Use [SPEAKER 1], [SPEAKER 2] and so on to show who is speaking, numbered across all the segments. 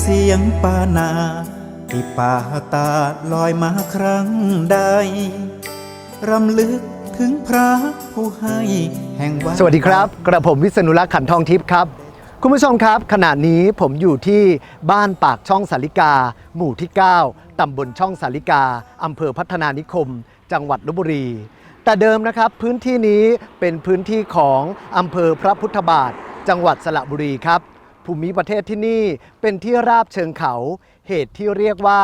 [SPEAKER 1] เสียงปานาที่ป่าตาดลอยมาครั้งใดรำลึกถึงพระผู้ให้แห่งวัด
[SPEAKER 2] สวัสดีครับ กระผมวิษณุลักษณ์ขันทองทิพย์ครับ คุณผู้ชมครับ ขณะนี้ผมอยู่ที่บ้านปากช่องสาลิกา หมู่ที่ 9 ตำบลช่องสาลิกา อำเภอพัฒนานิคม จังหวัดลบบุรี แต่เดิมนะครับพื้นที่นี้เป็นพื้นที่ของอำเภอพระพุทธบาท จังหวัดสระบุรีครับ ภูมิประเทศที่นี่เป็นที่ราบเชิงเขา เหตุที่เรียกว่า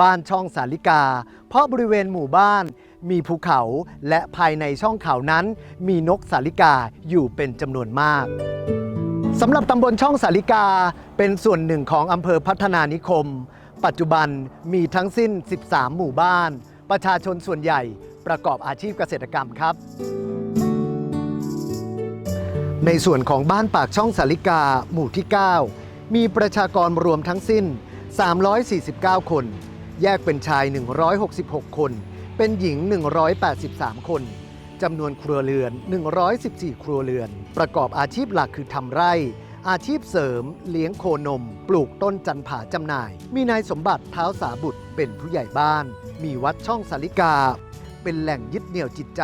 [SPEAKER 2] บ้านช่องสาลิกา เพราะบริเวณหมู่บ้านมีภูเขาและภายในช่องเขานั้น มีนกสาลิกาอยู่เป็นจำนวนมากสำหรับตำบลช่องสาลิกาเป็นส่วนหนึ่งของอำเภอพัฒนานิคม ปัจจุบันมีทั้งสิ้น 13 หมู่บ้าน ประชาชนส่วนใหญ่ประกอบอาชีพเกษตรกรรมครับ ในส่วนของบ้านปากช่องสาลิกา หมู่ที่ 9 มีประชากรรวมทั้งสิ้น 349 คน แยกเป็นชาย 166 คน เป็นหญิง 183 คนจำนวนครัวเรือน 114 ครัวเรือน ประกอบอาชีพหลักคือทำไร่ อาชีพเสริม เลี้ยงโคนม ปลูกต้นจันผาจำหน่าย มีนายสมบัติเท้าสาบุตรเป็นผู้ใหญ่บ้าน มีวัดช่องสาลิกา เป็นแหล่งยึดเหนี่ยวจิตใจ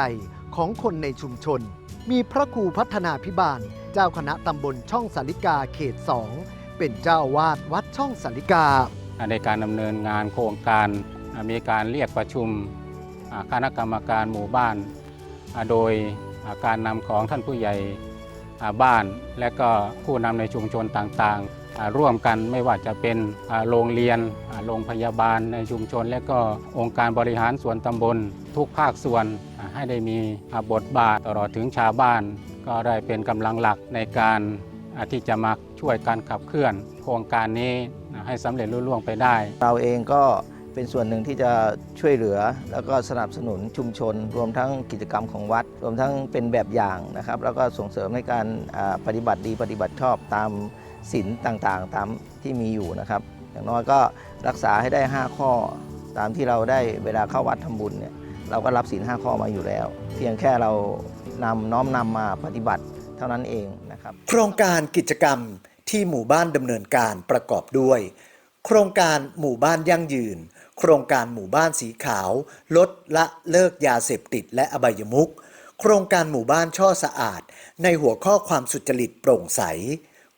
[SPEAKER 2] ของคนในชุมชน มีพระครูพัฒนาพิบาล เจ้าคณะตำบลช่องสาลิกาเขต 2 เป็นเจ้าวาดวัดช่องสาลิกา
[SPEAKER 3] ในการดำเนินงานโครงการมีการเรียกประชุมคณะกรรมการหมู่บ้าน โดยการนำของท่านผู้ใหญ่บ้าน และก็ผู้นำในชุมชนต่างๆ ร่วมกันไม่ว่าจะเป็นโรงเรียนโรงพยาบาลในชุมชน และก็องค์การบริหารส่วนตำบลทุกภาคส่วน ให้ได้มีบทบาทตลอดถึงชาวบ้าน ก็ได้เป็นกำลังหลักในการที่จะมาช่วยการขับเคลื่อน โครงการนี้ให้สำเร็จลุล่วงไปได้
[SPEAKER 4] เราเองก็เป็นส่วนหนึ่งที่จะช่วยเหลือ แล้วก็สนับสนุนชุมชน รวมทั้งกิจกรรมของวัด รวมทั้งเป็นแบบอย่างนะครับ แล้วก็ส่งเสริมในการปฏิบัติดีปฏิบัติชอบตามศีลต่างๆ ตามที่มีอยู่นะครับ อย่างน้อยก็รักษาให้ได้ 5 ข้อตามที่เราได้เวลาเข้าวัดทำบุญเนี่ย เราก็รับศีล5ข้อมาอยู่แล้ว เพียงแค่เรานำน้อมนำมาปฏิบัติเท่านั้นเองนะครับ
[SPEAKER 2] โครงการกิจกรรมที่หมู่บ้านดำเนินการประกอบด้วย โครงการหมู่บ้านยั่งยืน โครงการหมู่บ้านสีขาว ลดละเลิกยาเสพติดและอบายมุขโครงการหมู่บ้านช่อสะอาด ในหัวข้อความสุจริตโปร่งใส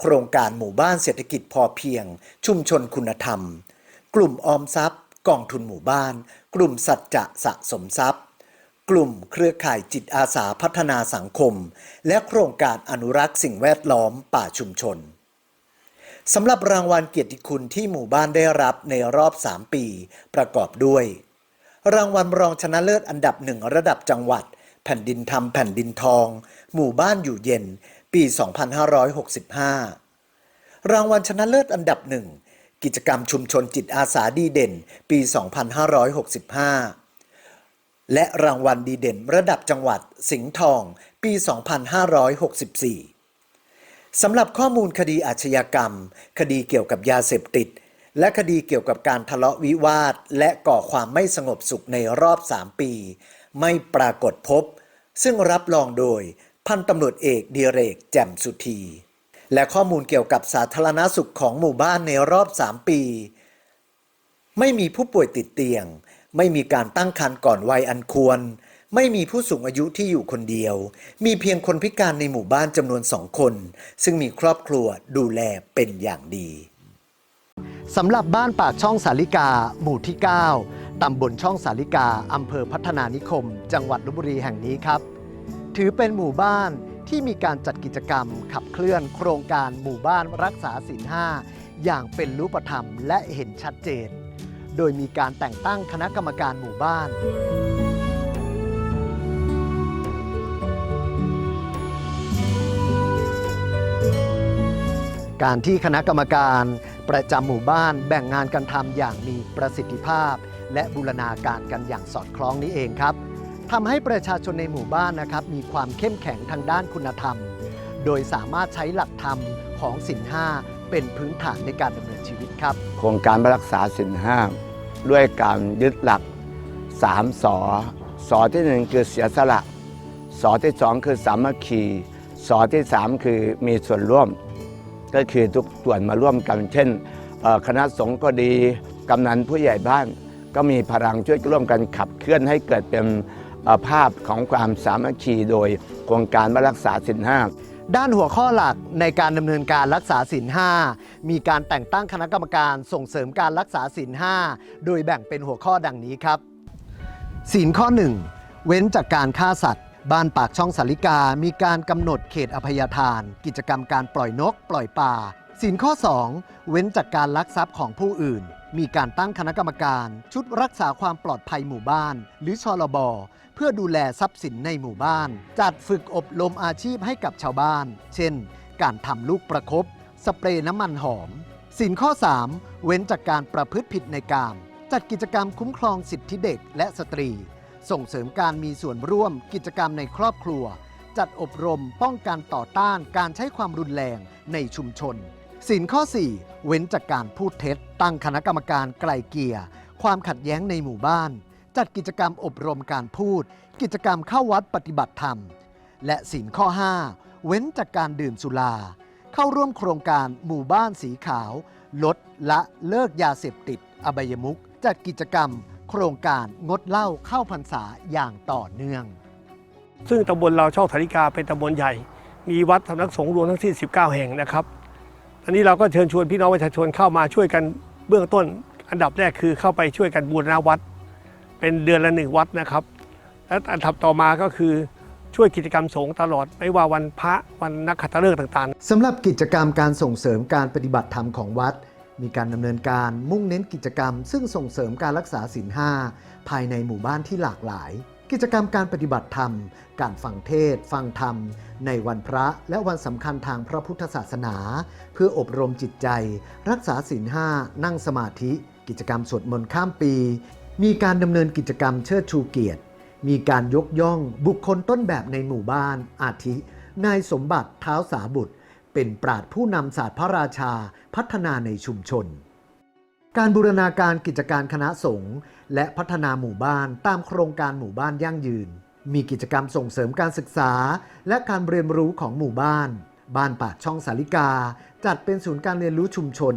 [SPEAKER 2] โครงการหมู่บ้านเศรษฐกิจพอเพียง ชุมชนคุณธรรม กลุ่มออมทรัพย์ กองทุนหมู่บ้าน กลุ่มสัจจะสะสมทรัพย์ กลุ่มเครือข่ายจิตอาสาพัฒนาสังคม และโครงการอนุรักษ์สิ่งแวดล้อมป่าชุมชนสำหรับรางวัลเกียรติคุณที่หมู่บ้านได้รับในรอบ 3 ปี ประกอบด้วย รางวัลรองชนะเลิศอันดับหนึ่งระดับจังหวัด แผ่นดินธรรมแผ่นดินทอง หมู่บ้านอยู่เย็น ปี 2565 รางวัลชนะเลิศอันดับหนึ่ง กิจกรรมชุมชนจิตอาสาดีเด่น ปี 2565 และรางวัลดีเด่นระดับจังหวัดสิงห์ทอง ปี 2564 สำหรับข้อมูลคดีอาชญากรรม คดีเกี่ยวกับยาเสพติด และคดีเกี่ยวกับการทะเลาะวิวาท และก่อความไม่สงบสุขในรอบ 3 ปี ไม่ปรากฏพบ ซึ่งรับรองโดยพันตำรวจเอกดีเรกแจ่มสุธี และข้อมูลเกี่ยวกับสาธารณสุขของหมู่บ้านในรอบ 3 ปี ไม่มีผู้ป่วยติดเตียง ไม่มีการตั้งครรภ์ก่อนวัยอันควร ไม่มีผู้สูงอายุที่อยู่คนเดียว มีเพียงคนพิการในหมู่บ้านจำนวนสองคน ซึ่งมีครอบครัวดูแลเป็นอย่างดีสำหรับบ้านปากช่องสาลิกา หมู่ที่ 9 ตำบลช่องสาลิกา อำเภอพัฒนานิคม จังหวัดลบบุรีแห่งนี้ครับ ถือเป็นหมู่บ้าน ที่มีการจัดกิจกรรมขับเคลื่อนโครงการหมู่บ้านรักษาศีลห้าอย่างเป็นรูปธรรมและเห็นชัดเจน โดยมีการแต่งตั้งคณะกรรมการหมู่บ้าน การที่คณะกรรมการประจำหมู่บ้านแบ่งงานกันทำอย่างมีประสิทธิภาพ และบูรณาการกันอย่างสอดคล้องนี้เองครับ ทำให้ประชาชนในหมู่บ้านนะครับมีความเข้มแข็งทางด้านคุณธรรม โดยสามารถใช้หลักธรรมของศีลห้าเป็นพื้นฐานในการดำเนินชีวิตครับ
[SPEAKER 5] โครงการรักษาสินห้าด้วยการยึดหลัก3สอสอที่หนึ่งคือเสียสละสอที่สองคือสามัคคีสอที่สามคือมีส่วนร่วม ก็คือทุกส่วนมาร่วมกัน เช่นคณะสงฆ์ก็ดีกำนันผู้ใหญ่บ้าน ก็มีพลังช่วยร่วมกันขับเคลื่อนให้เกิดเป็น ภาพของความสามัคคีโดยโครงการรักษาสินห้า
[SPEAKER 2] ด้านหัวข้อหลักในการดำเนินการรักษาศีลห้ามีการแต่งตั้งคณะกรรมการส่งเสริมการรักษาศีลห้าโดยแบ่งเป็นหัวข้อดังนี้ครับศีลข้อ 1 เว้นจากการฆ่าสัตว์ บ้านปากช่องสาลิกา มีการกำหนดเขตอภัยทาน กิจกรรมการปล่อยนก ปล่อยปลาศีลข้อ 2 เว้นจากการลักทรัพย์ของผู้อื่น มีการตั้งคณะกรรมการ ชุดรักษาความปลอดภัยหมู่บ้าน หรือชลบ เพื่อดูแลทรัพย์สินในหมู่บ้าน จัดฝึกอบรมอาชีพให้กับชาวบ้าน เช่น การทำลูกประคบสเปรย์น้ำมันหอม สินข้อ 3 เว้นจากการประพฤติผิดในกามจัดกิจกรรมคุ้มครองสิทธิเด็กและสตรี ส่งเสริมการมีส่วนร่วมกิจกรรมในครอบครัว จัดอบรมป้องกันต่อต้านการใช้ความรุนแรงในชุมชนสินข้อ 4 เว้นจากการพูดเท็จ ตั้งคณะกรรมการไกลเกลี่ยความขัดแย้งในหมู่บ้าน จัดกิจกรรมอบรมการพูด กิจกรรมเข้าวัดปฏิบัติธรรม และสินข้อ 5 เว้นจากการดื่มสุรา เข้าร่วมโครงการหมู่บ้านสีขาว ลดละเลิกยาเสพติด อบายมุขจัดกิจกรรม โครงการงดเหล้าเข้าพรรษาอย่างต่อเนื่อง
[SPEAKER 6] ซึ่งตำบลเราช่องสาริกาเป็นตำบลใหญ่ มีวัดสำนักสงฆ์รวมทั้งสิ้น 19 แห่งนะครับอันนี้เราก็เชิญชวนพี่น้องประชาชนเข้ามาช่วยกันเบื้องต้น อันดับแรกคือเข้าไปช่วยกันบูรณะวัด เป็นเดือนละหนึ่งวัดนะครับ และอันดับต่อมาก็คือช่วยกิจกรรมสงฆ์ตลอด ไม่ว่าวันพระวันนักขัตฤกษ์ต่างๆ
[SPEAKER 2] สำหรับกิจกรรมการส่งเสริมการปฏิบัติธรรมของวัด มีการดำเนินการมุ่งเน้นกิจกรรม ซึ่งส่งเสริมการรักษาศีลห้าภายในหมู่บ้านที่หลากหลาย กิจกรรมการปฏิบัติธรรม การฟังเทศน์ฟังธรรม ในวันพระและวันสำคัญทางพระพุทธศาสนา เพื่ออบรมจิตใจ รักษาศีลห้านั่งสมาธิ กิจกรรมสวดมนต์ข้ามปี มีการดำเนินกิจกรรมเชิดชูเกียรติ มีการยกย่องบุคคลต้นแบบในหมู่บ้าน อาทิ นายสมบัติเท้าสาบุตร เป็นปราดผู้นำศาสตร์พระราชาพัฒนาในชุมชน การบูรณาการกิจการคณะสงฆ์และพัฒนาหมู่บ้านตามโครงการหมู่บ้านยั่งยืน มีกิจกรรมส่งเสริมการศึกษา และการเรียนรู้ของหมู่บ้าน บ้านปากช่องสาลิกา จัดเป็นศูนย์การเรียนรู้ชุมชน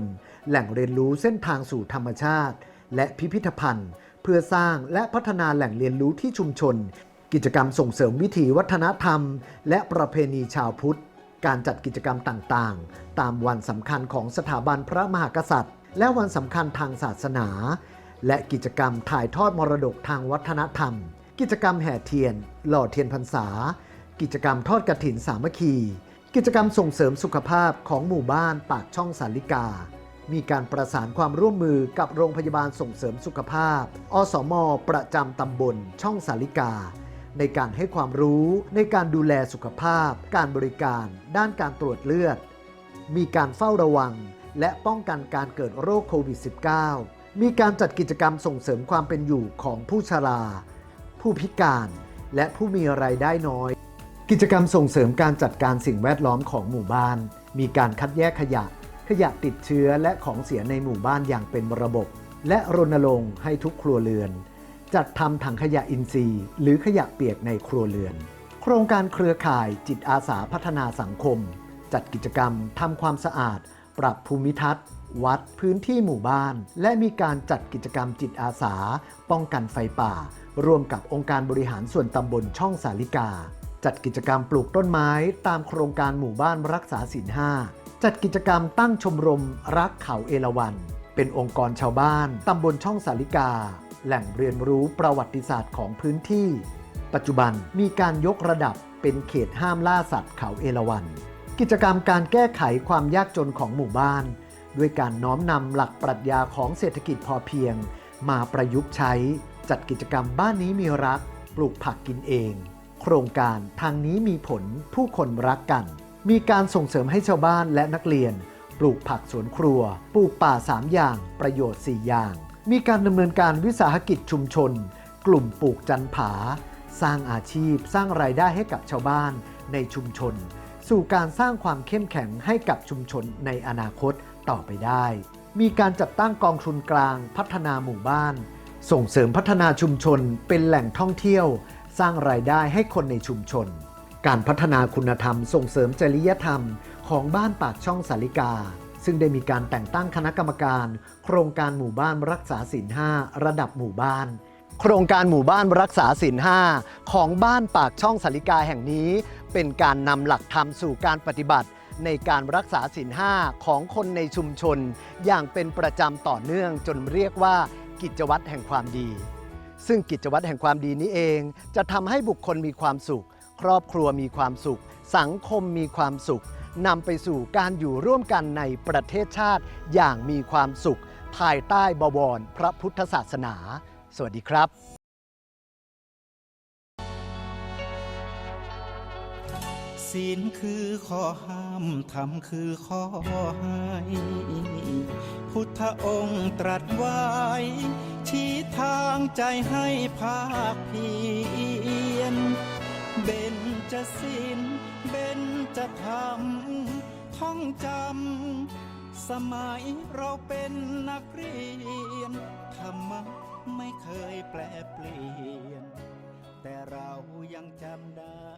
[SPEAKER 2] แหล่งเรียนรู้เส้นทางสู่ธรรมชาติ และพิพิธภัณฑ์ เพื่อสร้างและพัฒนาแหล่งเรียนรู้ที่ชุมชน กิจกรรมส่งเสริมวิถีวัฒนธรรม และประเพณีชาวพุทธ การจัดกิจกรรมต่างๆ ตามวันสำคัญของสถาบันพระมหากษัตริย์ และวันสำคัญทางศาสนา และกิจกรรมถ่ายทอดมรดกทางวัฒนธรรม กิจกรรมแห่เทียน หล่อเทียนพรรษา กิจกรรมทอดกระถินสามัคคี กิจกรรมส่งเสริมสุขภาพของหมู่บ้านปากช่องสาลิกา มีการประสานความร่วมมือกับโรงพยาบาลส่งเสริมสุขภาพ อสม ประจำตำบล ช่องสาลิกา ในการให้ความรู้ในการดูแลสุขภาพ การบริการ ด้านการตรวจเลือด มีการเฝ้าระวัง และป้องกันการเกิดโรคโควิด -19 มีการจัดกิจกรรมส่งเสริมความเป็นอยู่ของผู้ชรา ผู้พิการ และผู้มีรายได้น้อย กิจกรรมส่งเสริมการจัดการสิ่งแวดล้อมของหมู่บ้าน มีการคัดแยกขยะ ขยะติดเชื้อและของเสียในหมู่บ้านอย่างเป็นระบบ และรณรงค์ให้ทุกครัวเรือน จัดทำถังขยะอินทรีย์ หรือขยะเปียกในครัวเรือน โครงการเครือข่ายจิตอาสาพัฒนาสังคม จัดกิจกรรมทำความสะอาด ปรับภูมิทัศน์ วัดพื้นที่หมู่บ้าน และมีการจัดกิจกรรมจิตอาสา ป้องกันไฟป่า ร่วมกับองค์การบริหารส่วนตำบลช่องสาลิกา จัดกิจกรรมปลูกต้นไม้ ตามโครงการหมู่บ้านรักษาศีลห้า จัดกิจกรรมตั้งชมรมรักเขาเอราวันเป็นองค์กรชาวบ้านตำบลช่องสาลิกา แหล่งเรียนรู้ประวัติศาสตร์ของพื้นที่ ปัจจุบันมีการยกระดับเป็นเขตห้ามล่าสัตว์เขาเอราวัณกิจกรรมการแก้ไขความยากจนของหมู่บ้าน ด้วยการน้อมนำหลักปรัชญาของเศรษฐกิจพอเพียง มาประยุกต์ใช้ จัดกิจกรรมบ้านนี้มีรัก ปลูกผักกินเอง โครงการทางนี้มีผลผู้คนรักกัน มีการส่งเสริมให้ชาวบ้านและนักเรียน ปลูกผักสวนครัว ปลูกป่า 3 อย่าง ประโยชน์ 4 อย่าง มีการดำเนินการวิสาหกิจชุมชน กลุ่มปลูกจันผา สร้างอาชีพ สร้างรายได้ให้กับชาวบ้านในชุมชน สู่การสร้างความเข้มแข็งให้กับชุมชนในอนาคตต่อไปได้ มีการจัดตั้งกองทุนกลางพัฒนาหมู่บ้าน ส่งเสริมพัฒนาชุมชนเป็นแหล่งท่องเที่ยว สร้างรายได้ให้คนในชุมชน การพัฒนาคุณธรรมส่งเสริมจริยธรรมของบ้านปากช่องสาลิกา ซึ่งได้มีการแต่งตั้งคณะกรรมการ โครงการหมู่บ้านรักษาศีล5ระดับหมู่บ้าน โครงการหมู่บ้านรักษาศีล5ของบ้านปากช่องสาลิกาแห่งนี้ เป็นการนำหลักธรรมสู่การปฏิบัติ ในการรักษาศีล5ของคนในชุมชน อย่างเป็นประจำต่อเนื่องจนเรียกว่ากิจวัตรแห่งความดี ซึ่งกิจวัตรแห่งความดีนี้เอง จะทำให้บุคคลมีความสุข ครอบครัวมีความสุข สังคมมีความสุขนำไปสู่การอยู่ร่วมกันในประเทศชาติอย่างมีความสุข ภายใต้บวรพระพุทธศาสนา สวัสดีครับ
[SPEAKER 1] ศีลคือข้อห้ามธรรมคือข้อให้พุทธองค์ตรัสไว้ ชี้ทางใจให้ภาคเพียร สินเป็นจะทำท่องจำ สมัยเราเป็นนักเรียน ธรรมะไม่เคยแปลเปลี่ยน แต่เรายังจำได้